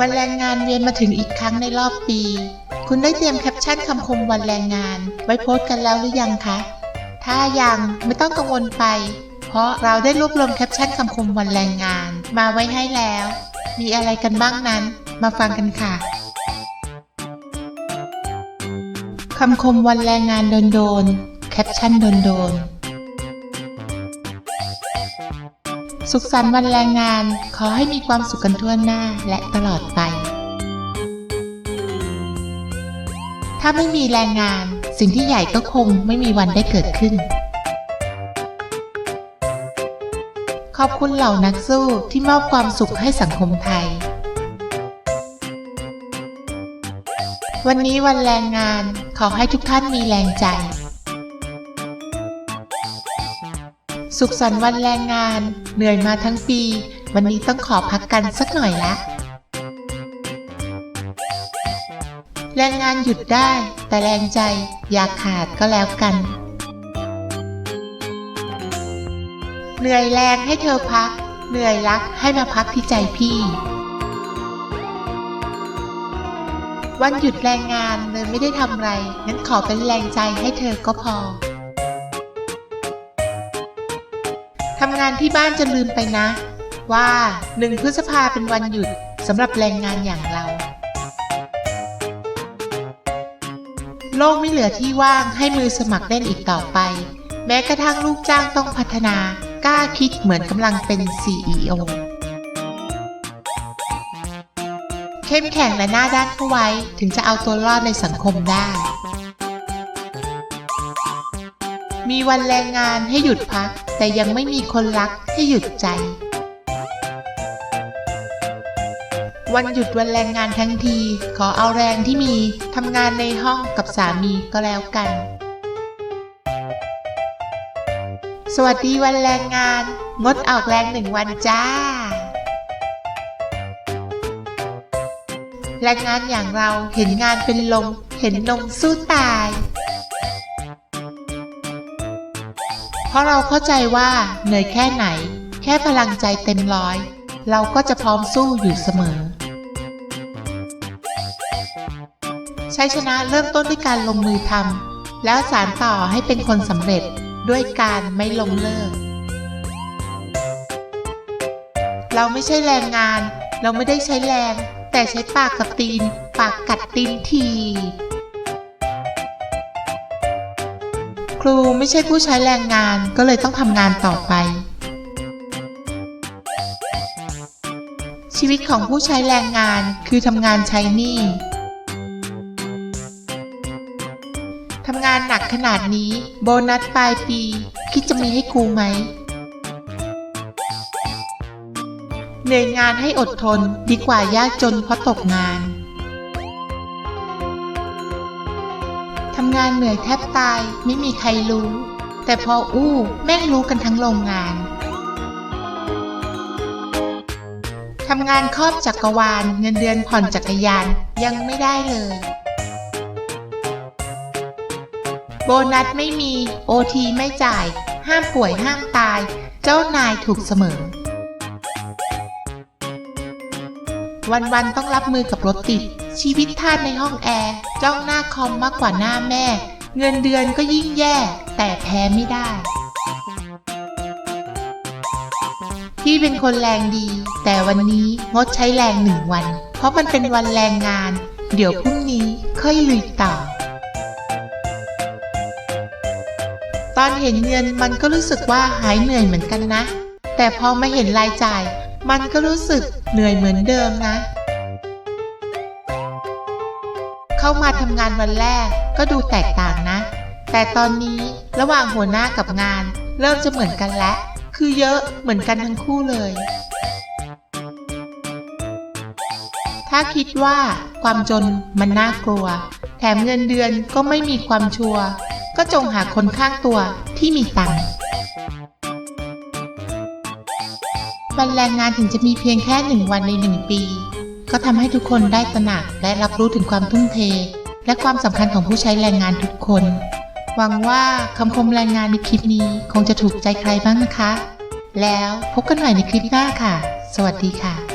วันแรงงานเวียนมาถึงอีกครั้งในรอบปี คุณได้เตรียมแคปชั่นคำคมวันแรงงาน ไว้โพสต์กันแล้วหรือยังคะ ถ้ายังไม่ต้องกังวลไป เพราะเราได้รวบรวมแคปชั่นคำคมวันแรงงาน มาไว้ให้แล้ว มีอะไรกันบ้างนั้น มาฟังกันค่ะคำคมวันแรงงานโดนโดนๆแคปชั่นโดนโดนๆ สุขสันต์วันแรงงาน ขอให้มีความสุขกันทั่วหน้าและตลอดไป ถ้าไม่มีแรงงาน สิ่งที่ใหญ่ก็คงไม่มีวันได้เกิดขึ้น ขอบคุณเหล่านักสู้ที่มอบความสุขให้สังคมไทย วันนี้วันแรงงาน ขอให้ทุกท่านมีแรงใจ สุขสันต์วันแรงงาน เหนื่อยมาทั้งปี วันนี้ต้องขอพักกันสักหน่อยละ แรงงานหยุดได้ แต่แรงใจอย่าขาดก็แล้วกัน เหนื่อยแรงให้เธอพัก เหนื่อยรักให้มาพักที่ใจพี่ วันหยุดแรงงานเลยไม่ได้ทำไร งั้นขอเป็นแรงใจให้เธอก็พอ ทำงานที่บ้านจะลืมไปนะ ว่าหนึ่งพฤษภาเป็นวันหยุดสำหรับแรงงานอย่างเรา โลกไม่เหลือที่ว่างให้มือสมัครเล่นอีกต่อไป แม้กระทั่งลูกจ้างต้องพัฒนากล้าคิดเหมือนกำลังเป็น CEO เข้มแข็งและหน้าด้านเข้าไว้ถึงจะเอาตัวรอดในสังคมได้ มีวันแรงงานให้หยุดพัก แต่ยังไม่มีคนรักให้หยุดใจ วันหยุดวันแรงงานทั้งที ขอเอาแรงที่มีทำงานในห้องกับสามีก็แล้วกัน สวัสดีวันแรงงาน งดออกแรงหนึ่งวันจ้า แรงงานอย่างเราเห็นงานเป็นลม เห็นนมสู้ตาย ราะเราเข้าใจว่าเหนื่อยแค่ไหน แค่พลังใจเต็มร้อย เราก็จะพร้อมสู้อยู่เสมอ ชัยชนะเริ่มต้นด้วยการลงมือทำแล้วสารต่อให้เป็นคนสำเร็จด้วยการไม่ล้มเลิก เราไม่ใช่แรงงาน เราไม่ได้ใช้แรง แต่ใช้ปากกับตีน ปากกัดตีนที รูไม่ใช่ผู้ใช้แรงงานก็เลยต้องทำงานต่อไป ชีวิตของผู้ใช้แรงงานคือทำงานใช้หนี้ทำงานหนักขนาดนี้ โบนัสปลายปี คิดจะมีให้ครูไหม เหนื่อยงานให้อดทนดีกว่ายากจนเพราะตกงาน ทำงานเหนื่อยแทบตายไม่มีใครรู้ แต่พออู้แม่งรู้กันทั้งโรงงานทำงานครอบจักรวาลเงินเดือนผ่อนจักรยานยังไม่ได้เลย โบนัสไม่มีโอทีไม่จ่าย ห้ามป่วยห้ามตาย เจ้านายถูกเสมอ วันๆต้องรับมือกับรถติด ชีวิตทาสในห้องแอร์จ้องหน้าคอมมากกว่าหน้าแม่ เงินเดือนก็ยิ่งแย่ แต่แพ้ไม่ได้ พี่เป็นคนแรงดี แต่วันนี้งดใช้แรงหนึ่งวัน เพราะมันเป็นวันแรงงาน เดี๋ยวพรุ่งนี้ค่อยลุยต่อ ตอนเห็นเงินมันก็รู้สึกว่าหายเหนื่อยเหมือนกันนะ แต่พอมาเห็นรายจ่าย มันก็รู้สึกเหนื่อยเหมือนเดิมนะ เข้ามาทำงานวันแรกก็ดูแตกต่างนะ แต่ตอนนี้ระหว่างหัวหน้ากับงาน เริ่มจะเหมือนกันแล้ว คือเยอะเหมือนกันทั้งคู่เลย ถ้าคิดว่าความจนมันน่ากลัว แถมเงินเดือนก็ไม่มีความชัวร์ก็จงหาคนข้างตัวที่มีตังค์ วันแรงงานถึงจะมีเพียงแค่หนึ่งวันในหนึ่งปี ก็ทำให้ทุกคนได้ตระหนักและรับรู้ถึงความทุ่มเท และความสำคัญของผู้ใช้แรงงานทุกคน หวังว่าคำคมแรงงานในคลิปนี้คงจะถูกใจใครบ้างนะคะ แล้วพบกันใหม่ในคลิปหน้าค่ะ สวัสดีค่ะ